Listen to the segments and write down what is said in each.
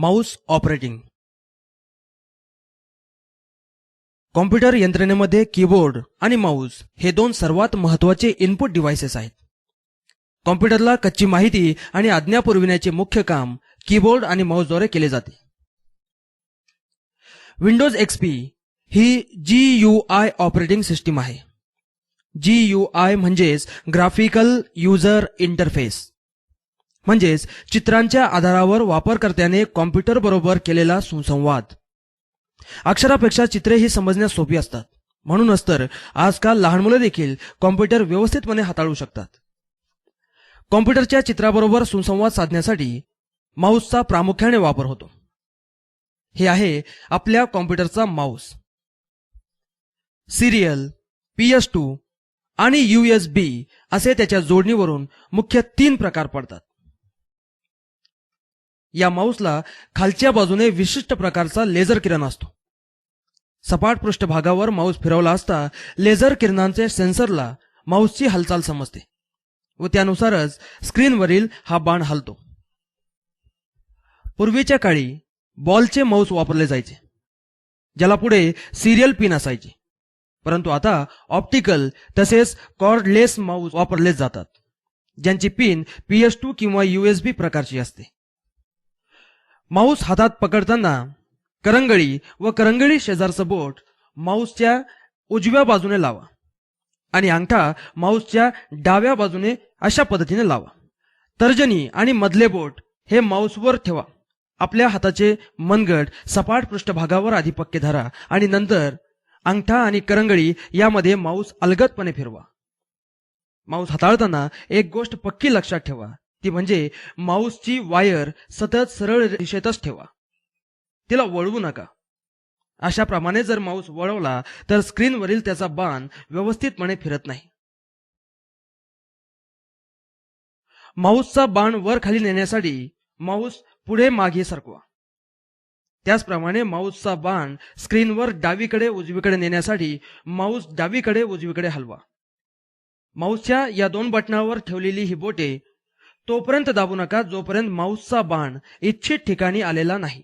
Mouse operating. Computer यंत्रणेमध्ये keyboard आणि mouse हे दोन सर्वात महत्त्वाचे इनपुट डिव्हायसेस आहेत. कॉम्प्युटरला कच्ची माहिती आणि आज्ञा पुरविण्याचे मुख्य काम कीबोर्ड आणि माऊसद्वारे केले जाते. Windows XP he G U I operating system आहे. जी यू आय म्हणजेच ग्राफिकल युजर इंटरफेस. म्हणजेच चित्रांच्या आधारावर वापरकर्त्याने कॉम्प्युटर बरोबर केलेला सुसंवाद. अक्षरापेक्षा चित्रे ही समजण्यास सोपी असतात. म्हणूनच तर आजकाल लहान मुलं देखील कॉम्प्युटर व्यवस्थितपणे हाताळू शकतात. कॉम्प्युटरच्या चित्राबरोबर सुसंवाद साधण्यासाठी माऊसचा प्रामुख्याने वापर होतो. हे आहे आपल्या कॉम्प्युटरचा mouse serial P S two आणि यू एस बी असे त्याच्या जोडणीवरून मुख्य तीन प्रकार पडतात. या माऊसला खालच्या बाजूने विशिष्ट प्रकारचा लेझर किरण असतो. सपाट पृष्ठभागावर माऊस फिरवला असता लेझर किरणांचे सेन्सरला माऊसची हालचाल समजते व त्यानुसारच स्क्रीनवरील हा बाण हलतो. पूर्वीच्या काळी बॉलचे माऊस वापरले जायचे ज्याला पुढे सिरियल पिन असायची. परंतु आता ऑप्टिकल तसेच कॉर्डलेस माऊस वापरले जातात ज्यांची पिन पीएस टू किंवा यूएसबी प्रकारची असते. माऊस हातात पकडताना करंगळी व करंगळी शेजारचं बोट माऊसच्या उजव्या बाजूने लावा आणि अंगठा माऊसच्या डाव्या बाजूने अशा पद्धतीने लावा. तर्जनी आणि मधले बोट हे माऊसवर ठेवा. आपल्या हाताचे मनगट सपाट पृष्ठभागावर आधी पक्के धरा आणि नंतर अंगठा आणि करंगळी यामध्ये माऊस अलगदपणे फिरवा. माऊस हाताळताना एक गोष्ट पक्की लक्षात ठेवा. ती म्हणजे माऊसची वायर सतत सरळ रेषेतच ठेवा. तिला वळवू नका. अशाप्रमाणे जर माऊस वळवला तर स्क्रीनवरील त्याचा बाण व्यवस्थितपणे फिरत नाही. माऊसचा बाण वर खाली नेण्यासाठी माऊस पुढे मागे सरकवा. त्याचप्रमाणे माऊसचा बाण स्क्रीनवर डावीकडे उजवीकडे नेण्यासाठी माऊस डावीकडे उजवीकडे हलवा. माऊसच्या या दोन बटणावर ठेवलेली ही बोटे तोपर्यंत दाबू नका जोपर्यंत माऊसचा बाण इच्छित ठिकाणी आलेला नाही.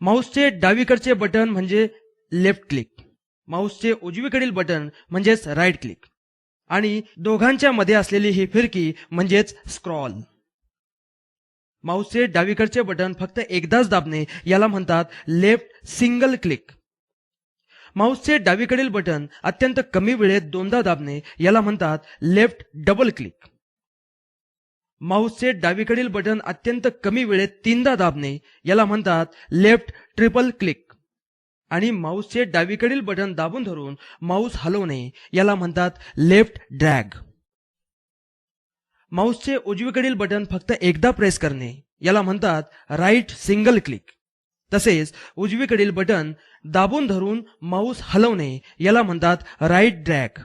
माऊसचे डावीकडचे बटन म्हणजे लेफ्ट क्लिक. माऊसचे उजवीकडील बटन म्हणजेच राईट क्लिक. आणि दोघांच्या मध्ये असलेली ही फिरकी म्हणजेच स्क्रॉल. माऊसचे डावीकडचे बटन फक्त एकदाच दाबणे याला म्हणतात लेफ्ट सिंगल क्लिक. माऊसचे डावीकडील बटन अत्यंत कमी वेळेत दोनदा दाबणे याला म्हणतात लेफ्ट डबल क्लिक. माऊसचे डावीकडील बटन अत्यंत कमी वेळेत तीनदा दाबणे याला म्हणतात लेफ्ट ट्रिपल क्लिक. आणि माऊसचे डावीकडील बटन दाबून धरून माऊस हलवणे याला म्हणतात लेफ्ट ड्रॅग. माऊसचे उजवीकडील बटन फक्त एकदा प्रेस करणे याला म्हणतात राईट सिंगल क्लिक. तसेच उजवीकडील बटन दाबून धरून माऊस हलवणे याला म्हणतात राईट ड्रॅग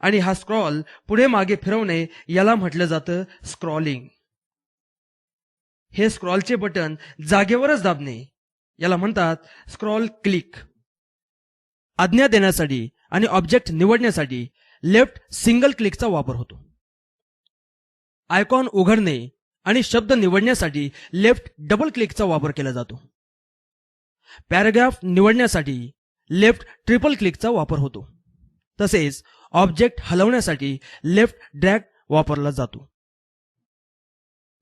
आणि हा स्क्रॉल पुढे मागे फिरवणे याला म्हटलं जातं स्क्रॉलिंग हे स्क्रॉलचे बटन जागेवरच दाबणे याला म्हणतात स्क्रॉल क्लिक आज्ञा देण्यासाठी आणि ऑब्जेक्ट निवडण्यासाठी लेफ्ट सिंगल क्लिकचा वापर होतो. आयकॉन उघडणे आणि शब्द निवडण्यासाठी लेफ्ट डबल क्लिकचा वापर केला जातो. पॅराग्राफ निवडण्यासाठी लेफ्ट ट्रिपल क्लिकचा वापर होतो. तसेच ऑब्जेक्ट हलवण्यासाठी लेफ्ट ड्रॅग वापरला जातो.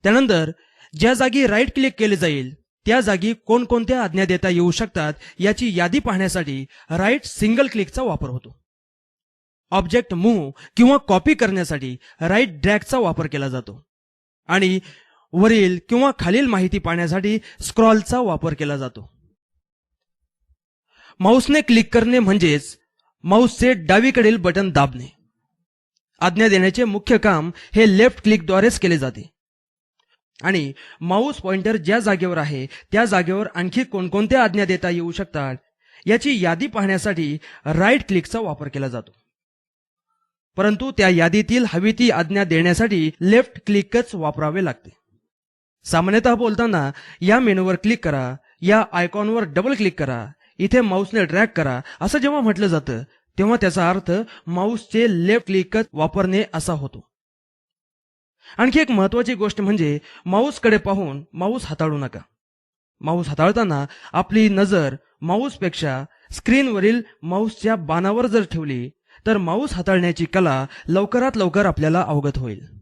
त्यानंतर ज्या जागी राईट क्लिक केले जाईल त्या जागी कोणकोणत्या आज्ञा देता येऊ शकतात याची यादी पाहण्यासाठी राईट सिंगल क्लिकचा वापर होतो. ऑब्जेक्ट मूव्ह किंवा कॉपी करण्यासाठी राईट ड्रॅगचा वापर केला जातो. आणि वरील किंवा खालील माहिती पाहण्यासाठी स्क्रॉलचा वापर केला जातो. माऊसने क्लिक करणे म्हणजेच माऊसचे डावीकडील बटन दाबणे. आज्ञा देण्याचे मुख्य काम हे लेफ्ट क्लिकद्वारेच केले जाते. आणि माऊस पॉइंटर ज्या जागेवर आहे त्या जागेवर आणखी कोणकोणत्या आज्ञा देता येऊ शकतात याची यादी पाहण्यासाठी राईट क्लिकचा वापर केला जातो. परंतु त्या यादीतील हवी ती आज्ञा देण्यासाठी लेफ्ट क्लिकच वापरावे लागते. सामान्यतः बोलताना या मेनूवर क्लिक करा या आयकॉनवर डबल क्लिक करा इथे माऊसने ड्रॅग करा असं जेव्हा म्हटलं जातं तेव्हा त्याचा अर्थ माऊसचे लेफ्ट क्लिकच वापरणे असा होतो. आणखी एक महत्वाची गोष्ट म्हणजे माऊसकडे पाहून माऊस हाताळू नका. माऊस हाताळताना आपली नजर माऊसपेक्षा स्क्रीनवरील माऊसच्या बाणावर जर ठेवली तर माऊस हाताळण्याची कला लवकरात लवकर आपल्याला अवगत होईल.